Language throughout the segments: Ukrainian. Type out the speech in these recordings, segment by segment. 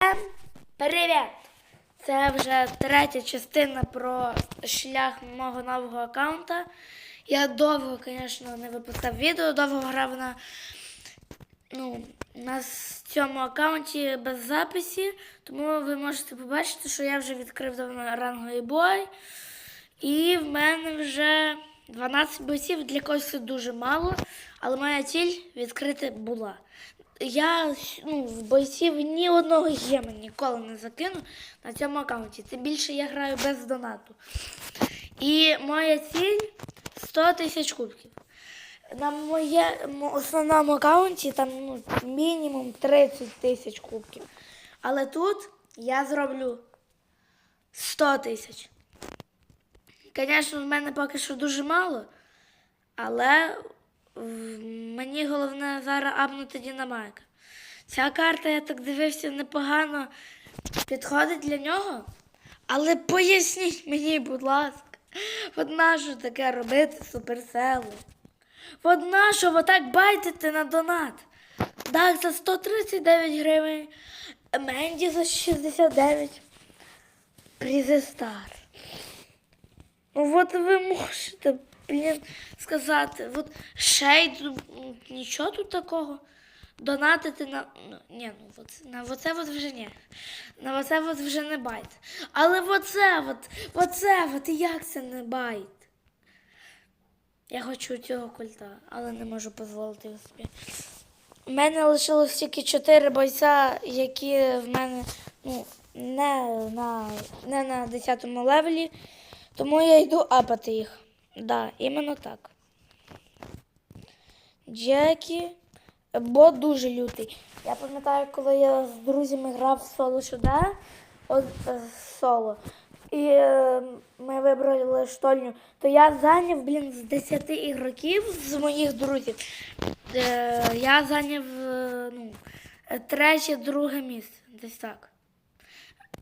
Всем Привіт! Це вже третя частина про шлях мого нового аккаунта. Я довго, звісно, не випускав відео, довго грав на, ну, на цьому аккаунті без записі, тому ви можете побачити, що я вже відкрив давно ранговий бой. І в мене вже 12 бойців, для когось це дуже мало, але моя ціль відкрити була. Я ну, в бойців ні одного гема ніколи не закину на цьому аккаунті. Тим більше я граю без донату. І моя ціль 100 тисяч кубків. На моєму основному аккаунті там ну, мінімум 30 тисяч кубків. Але тут я зроблю 100 тисяч. Звісно, в мене поки що дуже мало, але мені головне зараз апнути Дінамайка. Ця карта, я так дивився, непогано підходить для нього. Але поясніть мені, будь ласка, от нащо таке робити суперселу? От нащо отак байтити на донат? Так, за 139 гривень, Менді за 69. Прізестар. Ну от ви можете, блін, сказати, от шейд, ну, нічого тут такого. Донатити на. Ну, ні, ну от, на оце от вже ні. На оце от вже не байт. Але оце от, оце от, як це не байт? Я хочу цього культа, але не можу дозволити собі. У мене лишилось тільки чотири бойця, які в мене ну, не на, не на 10 левелі, тому я йду апати їх. Да, іменно так. Джекі, бо дуже лютий. Я пам'ятаю, коли я з друзями грав в соло сюди, от е, соло. І е, ми вибрали штольню, то я зайняв, блін, з 10 ігроків з моїх друзів. Е, я зайняв ну, третє, друге місце. Десь так.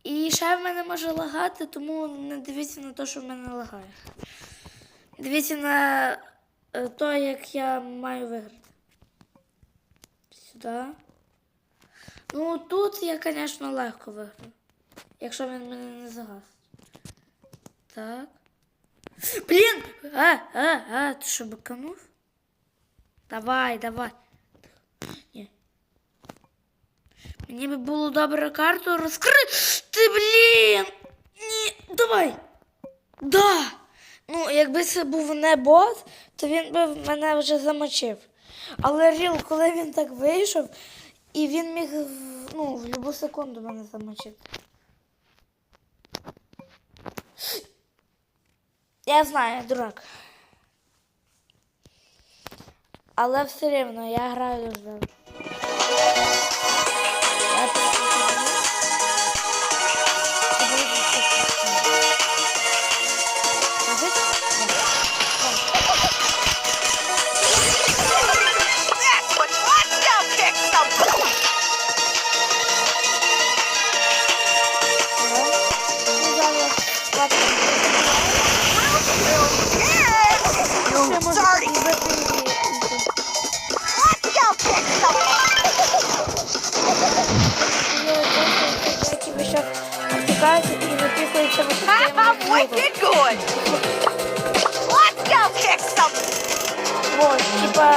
І ще в мене може лагати, тому не дивіться на те, що в мене лагає. Дивіться на е, те, як я маю виграти. Сюди. Ну, тут я, звісно, легко виграю. Якщо він мене не загасить. Так. Блін! А, а, а, ти що биканув? Давай, давай. Ні. Мені би було добре карту розкрити, блін! Ні, давай! Да! Ну, якби це був не бот, то він би мене вже замочив. Але Ріл, коли він так вийшов, і він міг ну, в будь-яку секунду мене замочити. Я знаю, я дурак. Але все рівно я граю дуже I'm wicked good! Let's go kick some Вот, типа...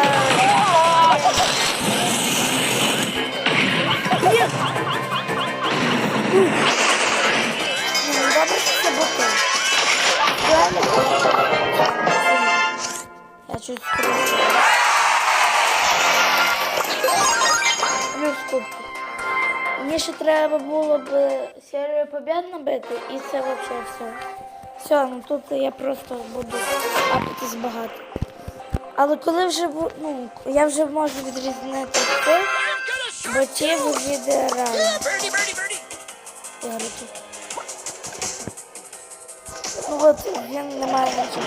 Нет! Ну, добре, що це боти. Реально, Я чуть скручу. Плюс кубки. Мені ще треба було б серію побід набити, і це взагалі все. Все, ну тут я просто буду апатись багато. Але коли вже ну, я вже можу відрізнити цих ботів від реальних ігроків. Ну от він не має нічого.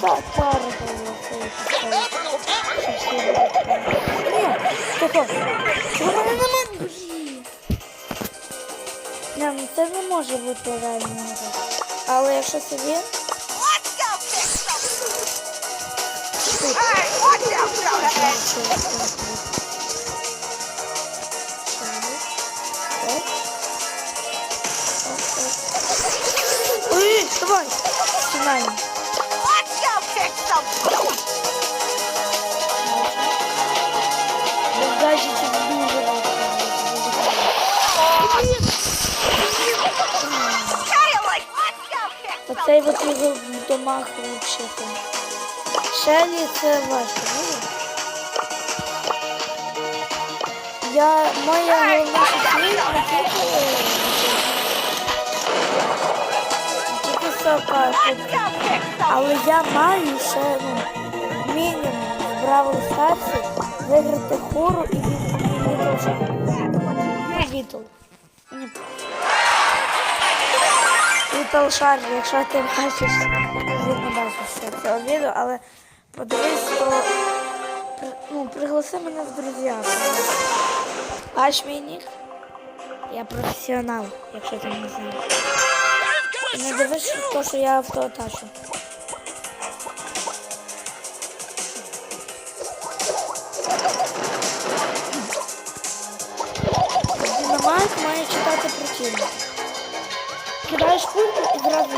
Так, пара праві. Ні, мене нема? Блін. Ні, ну це не може бути реально. гра. Але якщо це є, Let's go kick kick some Оцей от його в домах лучше. там. Шелі це важко, ну? Я, моя головна не тільки тільки сока, але я маю ще ну, мінімум в Бравл Старсі виграти хору і. Ну, Вітл Шар, якщо ти бачиш, видно бачиш цього відео, але подивись, то ну, пригласи мене в друзі. Бач мій нік? Я професіонал, якщо ти не знаєш. Не дивись то, що я автоаташу. Динамайк має читати противник. Кидаєш пульку і зразу.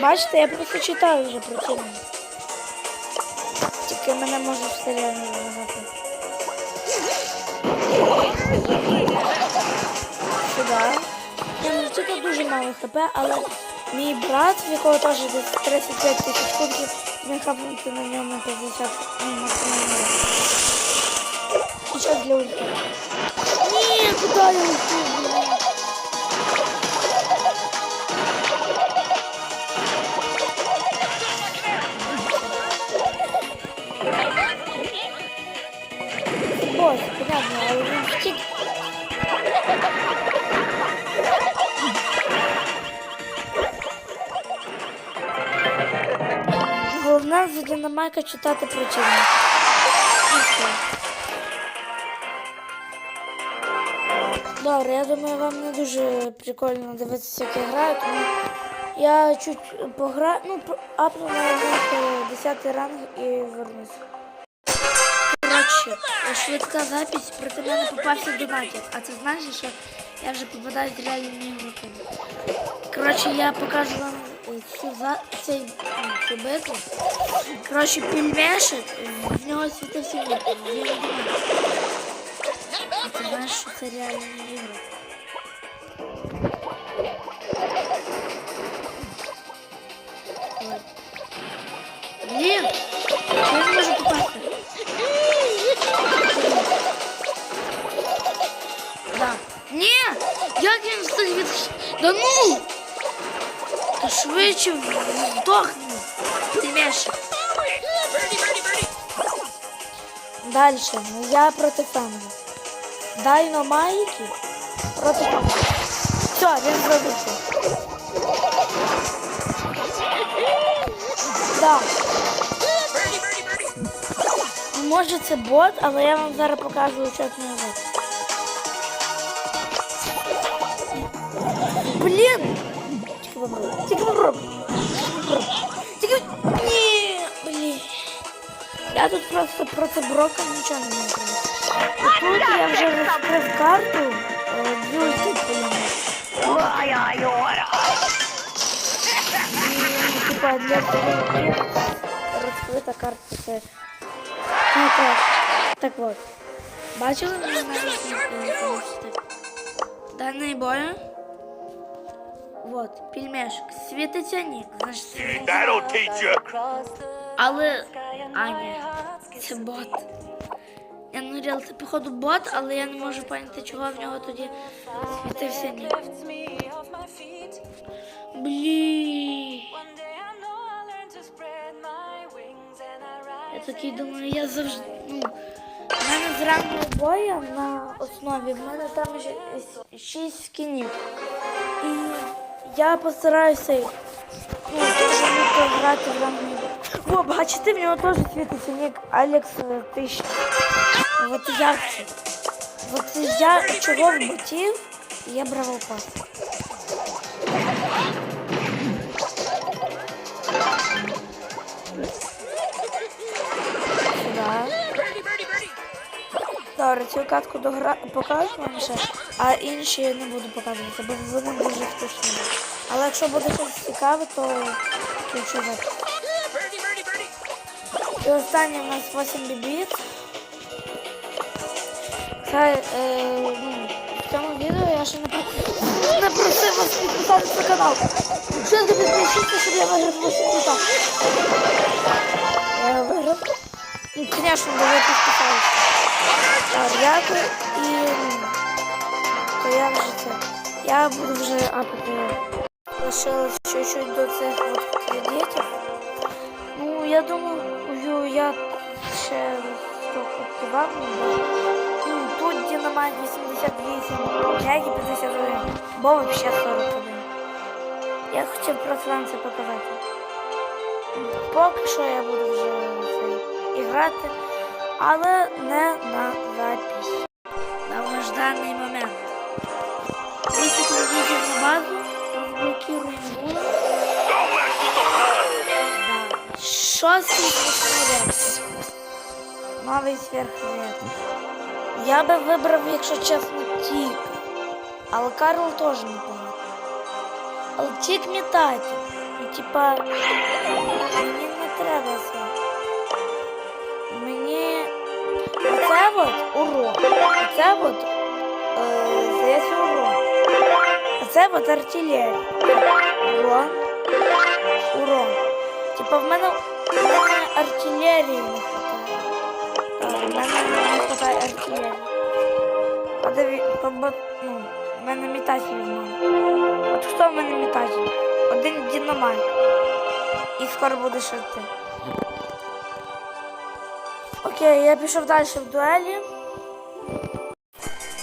Бачите, я просто читаю вже противник. Тільки мене може в не Я не тільки дуже мало хп, але мій брат, в якого теж десь 35 тисяч пунктів, він хапнути на ньому 50 ну, максимально. І що для ульти? Ні, куди я ульту, блін? Бос, понятно, але він втік. Головне за динамайка читати противник. І. Добре, я думаю, вам не дуже прикольно дивитися, як я граю, тому я чуть пограю, ну, апну на 10 ранг і вернусь. Коротше, швидка запись, проти мене попався донатів. А це значить, що я вже попадаю в реальні ігроки. Коротше, я покажу вам за... цей, цю битву. Коротше, пельмешик, в нього світився вікон, він. Ти знаєш, що це. Ой. Блін, я не можу попасти? Да. Ні! Як він встиг від... Да ну! Ти мешок. Дальше. Ну, Я проти Фенга. Дайномайки проти Фенга. Все, він зробив. Да. Може це бот, але я вам зараз покажу учетний бот. Блін! Тільки попробуй. Тільки попробуй. Тільки... Ні, блін. Я тут просто проти Брока нічого не можу. І тут я вже розкрив карту, е, дві ульти поїмо. Ой, ой, ой. І, типа, для стрілків розкрита карта це найкраще. Так от. Бачили мене навіть не получите? Даний бою. Вот, пельмешок. Світиться That'll teach you. Але. А, ні. Це бот. Я не реал, це походу бот, але я не можу поняти, чого в нього тоді світився ні. Блін. Я такий думаю, я завжди. Ну, в мене з раннього бою на основі, в мене там ще 6 скінів. І я постараюся ну, дуже люблю грати в ранній. О, бачите, в нього теж світиться нік Алекс е, тисяча. От як це? От я чого в ботів є бравл пас. Сюди. Добре, цю катку догра... покажу вам ще, а інші не буду показувати, бо вони дуже скучні. Але якщо буде щось цікаве, то включу запис. І останнє у нас 8 бібіт. Це е, ну, в цьому відео я ще не, про- не просив вас підписатися на канал. Якщо ви підпишіться, щоб я виграв 8 біток. Я виграв. Ну, звісно, ви підписалися. Так, дякую. І то я вже це. Я буду вже апати. Лишилось чуть-чуть до цих от кредитів. Ну, я думаю, я ще столько ну, тут динамайт 88, м'які 51, бо вообще 41. Я хотів просто вам це показати. Поки що я буду вже це, але не на запись. Довгожданий момент. 200 кредитів на базу, розблокируємо було. Да. Сверхред. Новий сверхред. Я би вибрав, якщо чесно, тік. Але Карл теж не погано. Але тік метатель. Ну, типа, мені не треба це. Оце от урон. Оце от, е, здається, урон. Оце от артилерія. Урон урон. Типа в мене, в мене артилерії не хватає. В мене не хватає артилерії. Подиві, побо, ну, в мене метатель в мене. От хто в мене метатель? Один динамайт. І скоро буде ще ти. Окей, я пішов далі в дуелі.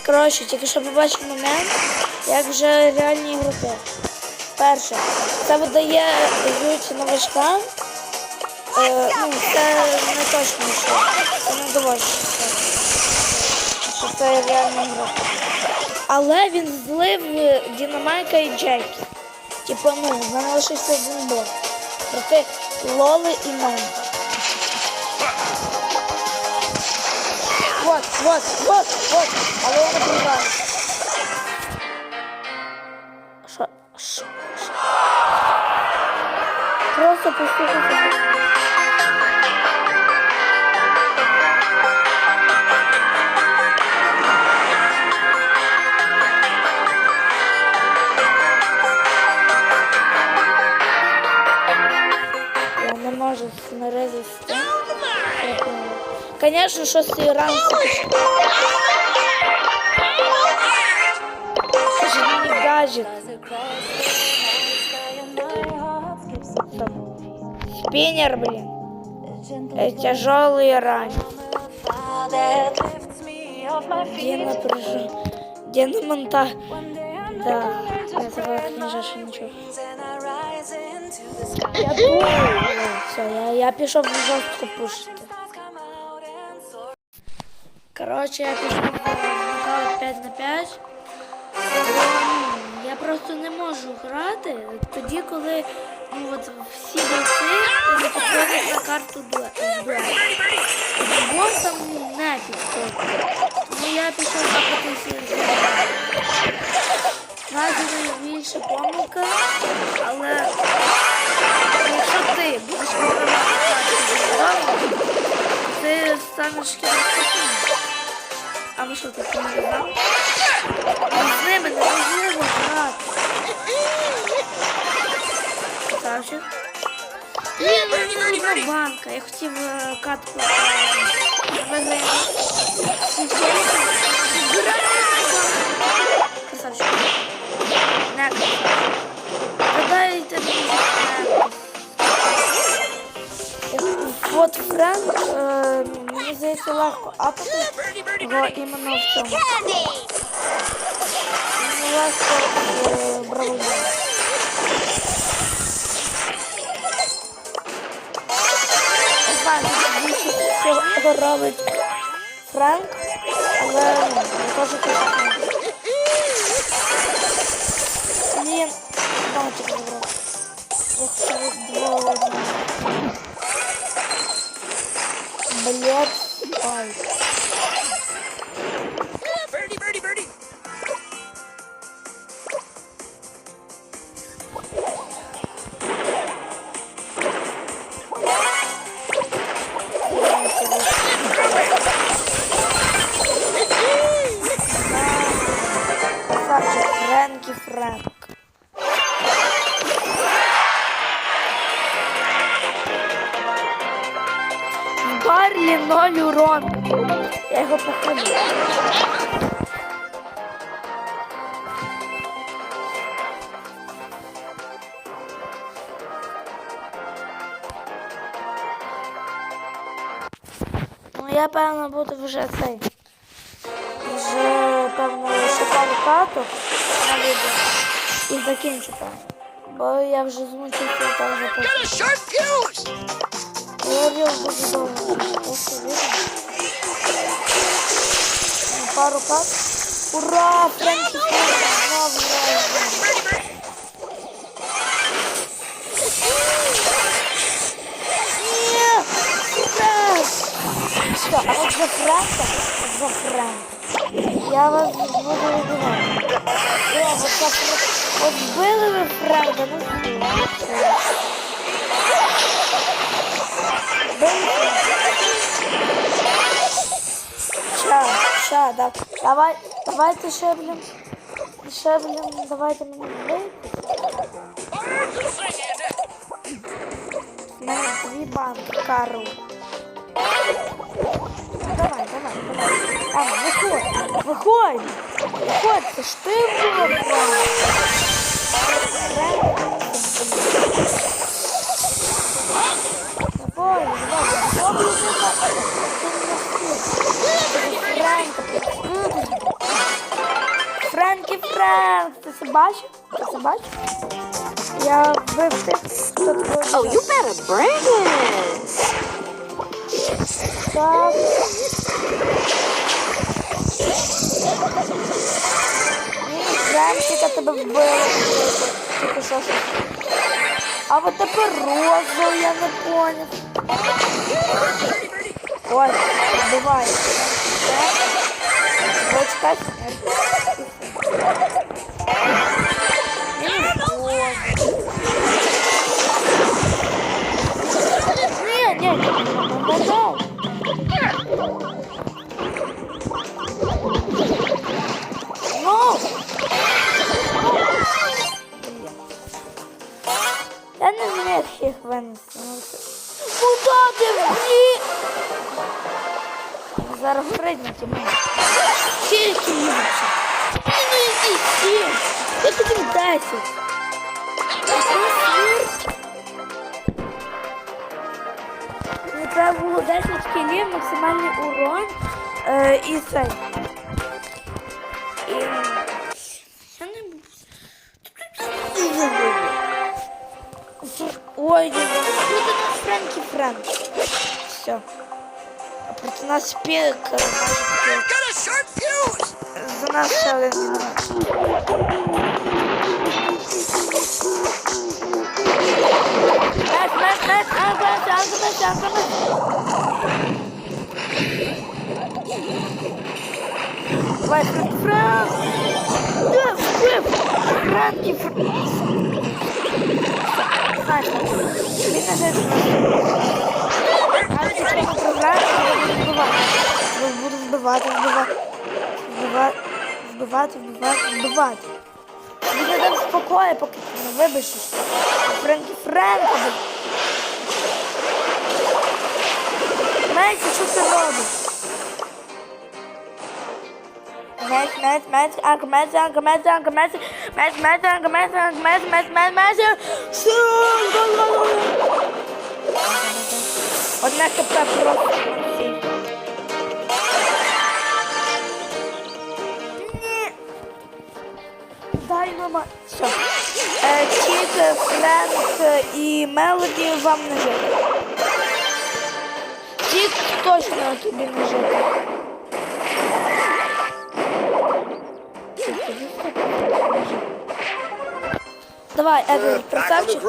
Коротше, тільки що побачив момент, як вже реальні ігроки. Перше, це видає новачкам. Е, ну, це не точно, що це не доводить, що це реальна гра. Але він злив Дінамайка і Джекі. Типу, ну, в лишився один бот. Проти Лоли і мене. Вот, вот, вот, вот. Але я не прибрав. Що? Що? Що? Просто послухайте. Я не можу смиритися Конечно, шостий ранг. Скажи Сожалению, гаджет. Спиннер, блин. Э, Тяжелый ранг. Где напряжен? Где на монтаж? Да, этого книжаша ничего. Я думаю, все, я, я пишу в жестко пушить. Коротше, я пішов нокаут 5 на 5. Я просто не можу грати тоді, коли ну, от, всі бойці не підходять на карту дуе- дуелі. Там ну, не підходить. Тому я пішов запитися. Навіть найбільша помилка, але якщо ти будеш вигравати карту, ти станеш кінцем. А ви що, ти не знав? З ними неможливо грати. Красавчик. Ні, ну не одна банка. Я хотів е, катку. е, Ми граємо. Красавчик. Не красавчик. Додайте мені Френк. От Френк, е, мені здається, легко апати, бо іменно в цьому. Легко в бравозі. Не знаю, більше цього робить Френк, але не кажу, що Френк. Блін, бачу, забрав. Я хочу двоє. Блять. Bye. Я його. Ну, я певно буду вже цей. Вже певно шукав кату на відео і закінчу певно. Бо я вже змучився там вже a sharp fuse. Говорив довго. Ну, Пару кат. Ура! Френкі Френк знову разом. Ні! Френк! А от за Френка? За Френка. Я вас буду вибивати. О, от за Френка. От били ви Френка, ну? Били Ща, ща, да. Давай, давайте ще, блін. Ще, блін, давайте мені вбити. У мене дві банки, Карл. Давай, давай, давай. А, виходь, виходь. Виходь, це ж ти була Бачив? Я вбив тих, хто Oh, you better bring it. Так. Ні, Френчика тебе вбили. Тільки що ж. А от тепер розов, я не поняв. Ой, вбивай. Почекай. Ні, Зараз прийдуть і мене. Скільки їм? Ну іди сім. Я тобі десять. Яка смерть? Мені треба було 10 кілів, максимальний урон е, і цей. І... Я не буду. Ой, тут у нас Френкі Френк. Все. За нас пірка. За нас шален. Раз, раз, раз, раз, раз, раз, раз, раз, раз. Вас отправ. Да, Стеф, кратки фрукты. Саша, ты нажать. А ми програємо, я буду вбивати. Буду вбивати, вбивати. Вбивати, вбивати, вбивати, вбивати. Не дам спокою, поки ти не вибачиш. Френкі Френка. Меч, що ти робиш? Меч, меч, меч, анка, меч, анка, меч, анка, меч, меч, меч, анка, меч, анка, меч, меч, меч, меч. Все, гол, гол, гол. Одне хп просто. Ні. Дай, мама. Все. Чік, Френк і Мелоді вам не жити. Хто точно тобі не жити. Давай, the красавчик.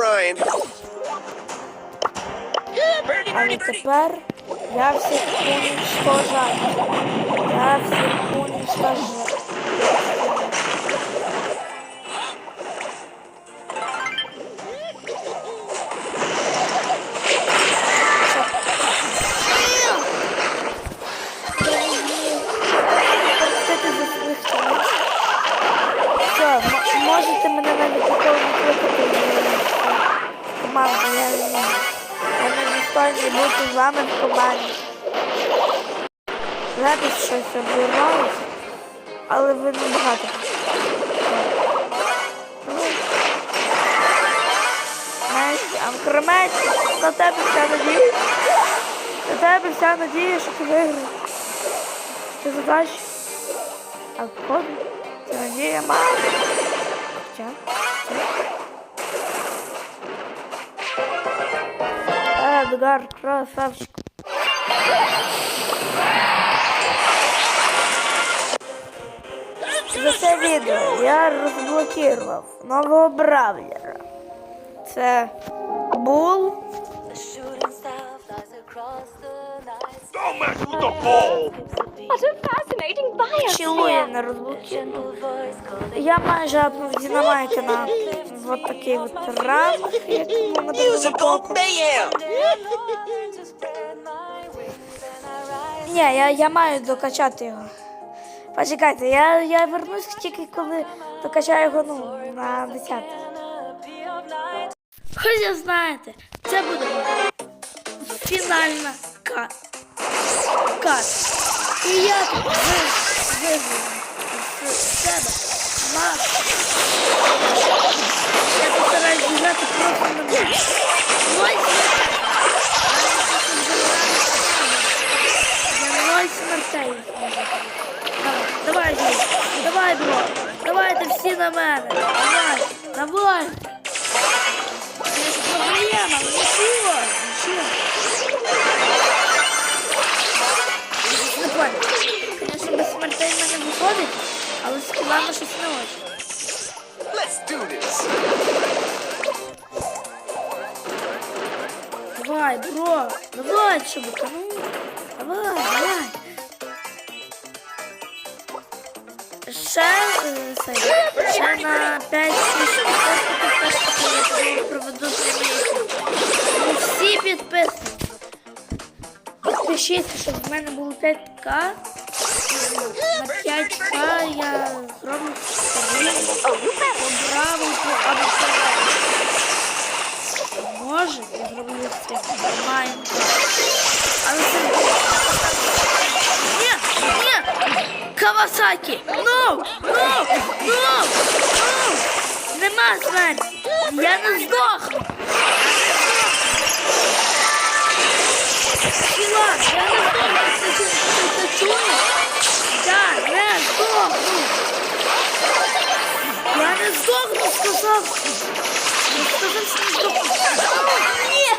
Але тепер я всіх уничтожаю. Я всіх уничтожаю. Вся надія, що ти виграєш. Ти задач. А походу, це надія мала. Хоча. Эдгар, красавчик. За це відео я розблокував нового бравлера. Це Бул. Якому ми дуже запоку. mayhem. Learn to spread my wings and I rise. Ні, я, я маю докачати його. Почекайте, я, я вернусь тільки коли докачаю його ну, на 10. Canopy of. Хоча знаєте, це буде фінальна кат. Кат. І я тут виграю з себе макс. Я постараюсь бігати просто на мене. Ноль Я ноль смертей. Давай, давай, Жень, давай, бро. Давайте всі на мене. Давай, давай. Це проблема, нічого, нічого. Понял. Конечно, без смертей в мене виходить, але з кілами щось не this. Давай, бро, давай, чубика, ну, давай, давай. Ще, е, це, ще на 5 тисяч підписників я проведу прямий. Всі підписники. Підпишіться, щоб в мене було 5к. На 5к я зроблю обраву або програму. Може, я зроблю це нормально. Але це... Ні, ні! Кавасакі! Ну! Ну! Ну! Ну! Нема смерті! Я не здохну! Чувак, я не здохну! Ти, ти, ти, ти? Я не здохну! Я не здохну, сказав! Я сказав, що не здохну! Ні!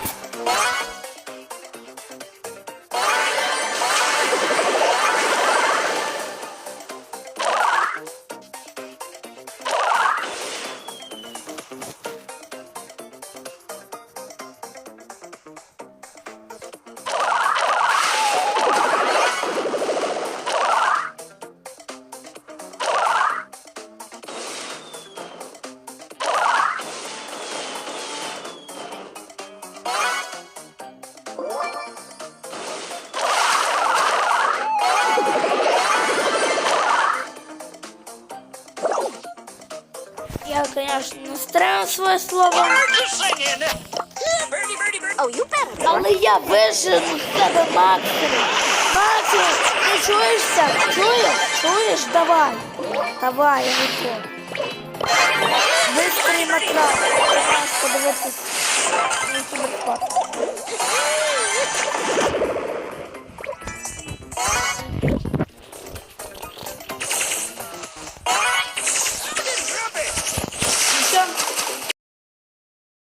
конечно, не стримав своє слово, Oh, you better. але я вижену з тебе максимум. Максимум, ти чуєшся? Чуєш? Чуєш? Давай. Давай, я готов. Бистрий матрас. Ти маєш подивитись на кіберспорт.